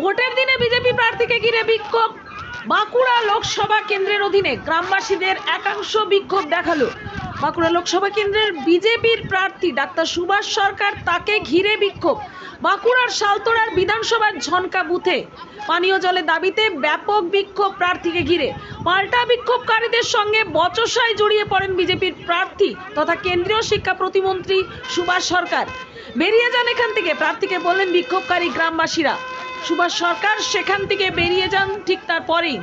ভোটের দিনে বিজেপি প্রার্থীকে ঘিরে বিক্ষোভ। বাঁকুড়া লোকসভা কেন্দ্রের অধীনে গ্রামবাসীদের একাংশ বিক্ষোভ দেখাল। বাঁকুড়া লোকসভা কেন্দ্রের বিজেপির প্রার্থী ডাক্তার সুভাষ সরকার তাকে ঘিরে বিক্ষোভ। বাঁকুড়ার সালতোড়ার বিধানসভার ঝনকা বুথে পানীয় জলের দাবিতে ব্যাপক বিক্ষোভ প্রার্থীকে ঘিরে। পাল্টা বিক্ষোভকারীদের সঙ্গে বচসায় জড়িয়ে পড়েন বিজেপির প্রার্থী তথা কেন্দ্রীয় শিক্ষা প্রতিমন্ত্রী সুভাষ সরকার। বেরিয়ে যান এখান থেকে, প্রার্থীকে বললেন বিক্ষোভকারী গ্রামবাসীরা। সুভাষ সরকার সেখান থেকে বেরিয়ে যান ঠিক তারপরেই।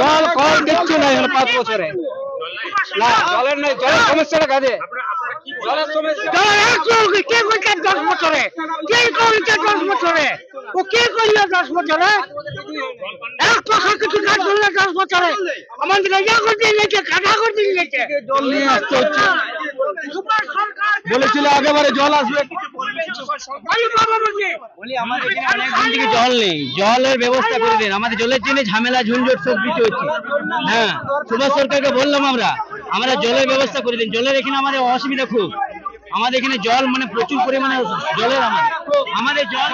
জল কম দিচ্ছে না এখানে পাঁচ বছরে। না, জলের নাই, জলের সমস্যাটা কাজে। জলের সমস্যা জলের কে করছে দশ বছরে? কে করেছে দশ বছরে? ও কে করল দশ বছরে? এক টাকা কিছু কাজ করল দশ বছরে। আমাদের ইয়া করতে দিয়েছে খাটা করতে দিয়েছে। জল নিয়ে আসতে হচ্ছে বলেছিল একেবারে জল আসবে জল নেই। জলের ব্যবস্থা করে দিন। আমাদের জলের জন্য ঝামেলা ঝুনঝট সব কিছু হচ্ছে। হ্যাঁ সুভাষ সরকারকে বললাম আমরা। আমরা জলের ব্যবস্থা করে দিন জলের এখানে আমাদের অসুবিধা খুব আমাদের এখানে জল মানে প্রচুর পরিমাণে জলের আমাদের আমাদের জল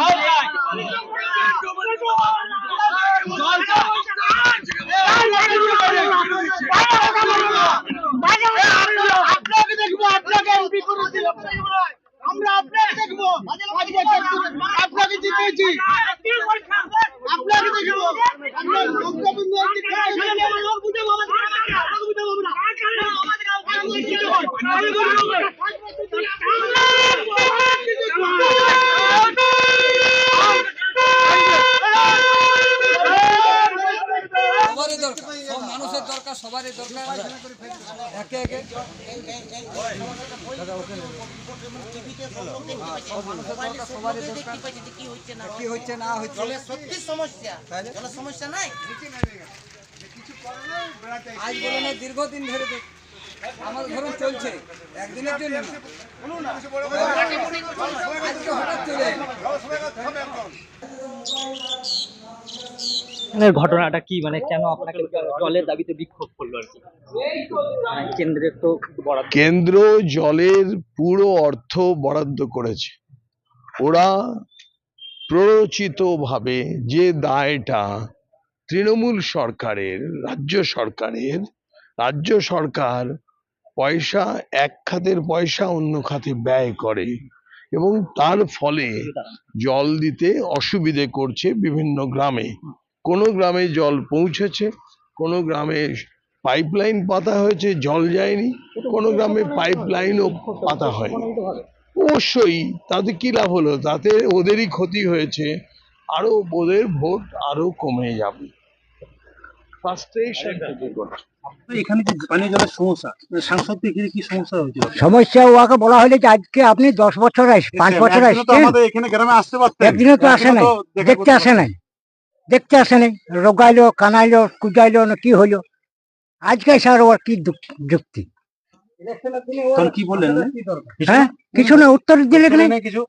আপনাকে দেখব আপনাকে এমপি আমরা আপনাকে দেখব আপনাকে জিতেছি আপনাকে দেখব আপনার বঙ্গবন্ধু সবারই দরকার সব মানুষের দরকার সবারই দরকার একে একে কি হচ্ছে না হচ্ছে সত্যি সমস্যা সমস্যা নাই আজ বলে না দীর্ঘদিন ধরে আমার ধরুন চলছে একদিনের জন্য আজকে হঠাৎ চলে ঘটনাটা কি? মানে কেন আপনাকে জলের দাবিতে বিক্ষোভ করল আর কি? মানে কেন্দ্রের তো বরাদ্দ কেন্দ্র জলের পুরো অর্থ বরাদ্দ করেছে। ওরা প্ররোচিতভাবে যে দায়টা তৃণমূল সরকারের রাজ্য সরকারের রাজ্য সরকার পয়সা এক খাতের পয়সা অন্য খাতে ব্যয় করে এবং তার ফলে জল দিতে অসুবিধে করছে বিভিন্ন গ্রামে। কোনো গ্রামে জল পৌঁছেছে কোনো গ্রামে পাইপলাইন পাতা হয়েছে জল যায়নি কোনো গ্রামে পাইপলাইনও পাতা হয়নি। অবশ্যই তাতে কি লাভ হলো? তাতে ওদেরই ক্ষতি হয়েছে আরও ওদের ভোট আরও কমে যাবে। ফ্রাস্ট্রেশন থেকে করছে এখানে যে পানীয় জলের সমস্যা? ওকে বলা হলে যে আজকে আপনি দশ বছর আস পাঁচ বছর একদিনও তো আমাদের এখানে আসতে পারতেন। একদিনও তো আসে নাই। দেখতে আসে নাই। দেখতে আসে নাই রোগাইলো কানাইলো কুজাইলো না কি হইল। আজকে স্যার ওর কি যুক- যুক্তি? কি বললেন হ্যাঁ কিছু না উত্তর দিলে নাই। কিছু?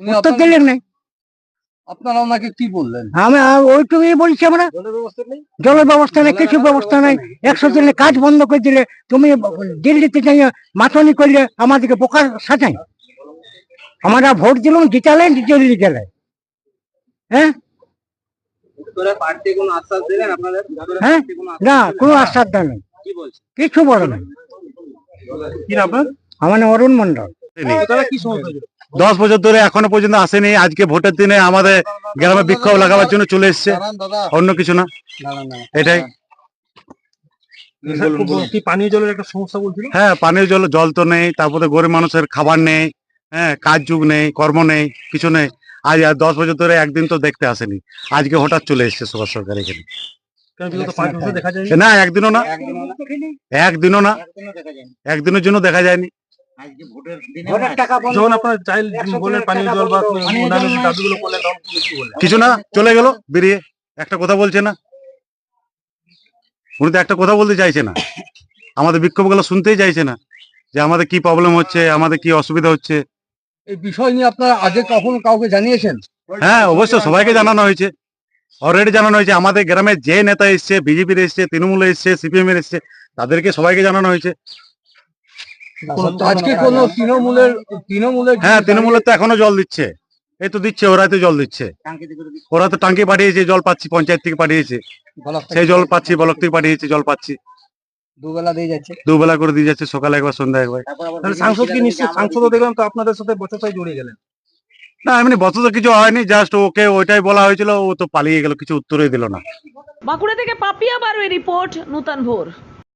উত্তর দিলে নাই। আপনারা ওনাকে কি বললেন? আমি ওইটুকুই বলছি আমরা। জলের ব্যবস্থা নেই? জলের ব্যবস্থা নেই কিছু ব্যবস্থা নাই। একশো দিনে কাজ বন্ধ করে দিলে তুমি দিল্লিতে যাই মাথনি করলে আমাদেরকে বোকার সাজাই আমরা ভোট দিলাম জিতালে দিল্লি গেলে হ্যাঁ পার্টি কোনো আশ্বাস দিলেন আপনাদের হ্যাঁ? না কোনো আশ্বাস দেয় নেই কিছু বড় না। আমার নাম অরুণ মন্ডল তারা কি সমস্যা হয়েছিল? দশ বছর ধরে এখনও পর্যন্ত আসেনি। আজকে ভোটের দিনে আমাদের গ্রামে বিক্ষোভ লাগাবার জন্য চলে এসছে। অন্য কিছু না। এটাই। পানীয় জলের একটা সমস্যা বলছিল হ্যাঁ পানীয় জল জল তো নেই। তারপরে গরিব মানুষের খাবার নেই। হ্যাঁ কাজ যুগ নেই কর্ম নেই কিছু নেই। আজ আর দশ বছর ধরে একদিন তো দেখতে আসেনি। আজকে হঠাৎ চলে এসছে সুভাষ সরকার এখানে। না একদিনও না। একদিনও না একদিনও না। একদিনও দেখা যায়নি। একদিনের জন্য দেখা যায়নি। কিছু না। চলে গেল বেরিয়ে। একটা কথা বলছে না? উনি তো একটা কথা বলতে চাইছে না। আমাদের বিক্ষোভগুলো শুনতেই চাইছে না যে আমাদের কি প্রবলেম হচ্ছে আমাদের কি অসুবিধা হচ্ছে। এই বিষয় নিয়ে আপনারা আগে কখনো কাউকে জানিয়েছেন? হ্যাঁ অবশ্যই সবাইকে জানানো হয়েছে। অলরেডি জানানো হয়েছে। আমাদের গ্রামে যে নেতা এসছে বিজেপির এসছে তৃণমূল এসছে সিপিএম এর এসছে তাদেরকে সবাইকে জানানো হয়েছে। আজকে কোনো তৃণমূলের তৃণমূলের হ্যাঁ তৃণমূলের তো এখনও জল দিচ্ছে। এই তো দিচ্ছে ওরাই তো জল দিচ্ছে। ওরা তো টাঙ্কি পাঠিয়েছে জল পাচ্ছি পঞ্চায়েত থেকে পাঠিয়েছে। সেই জল পাচ্ছি ব্লক থেকে পাঠিয়েছে জল পাচ্ছি। দুবেলা দিয়ে যাচ্ছে। দুবেলা করে দিয়ে যাচ্ছে সকালে একবার সন্ধ্যা একবার। তাহলে সাংসদ কি নিশ্চয় সাংসদ দেখলাম তো আপনাদের সাথে বচসায় জড়িয়ে গেলেন। না এমনি বছর তো কিছু হয়নি জাস্ট ওকে ওইটাই বলা হয়েছিল ও তো পালিয়ে গেল কিছু উত্তরই দিল না। বাঁকুড়া থেকে পাপিয়া বারুই রিপোর্ট নূতন ভোর।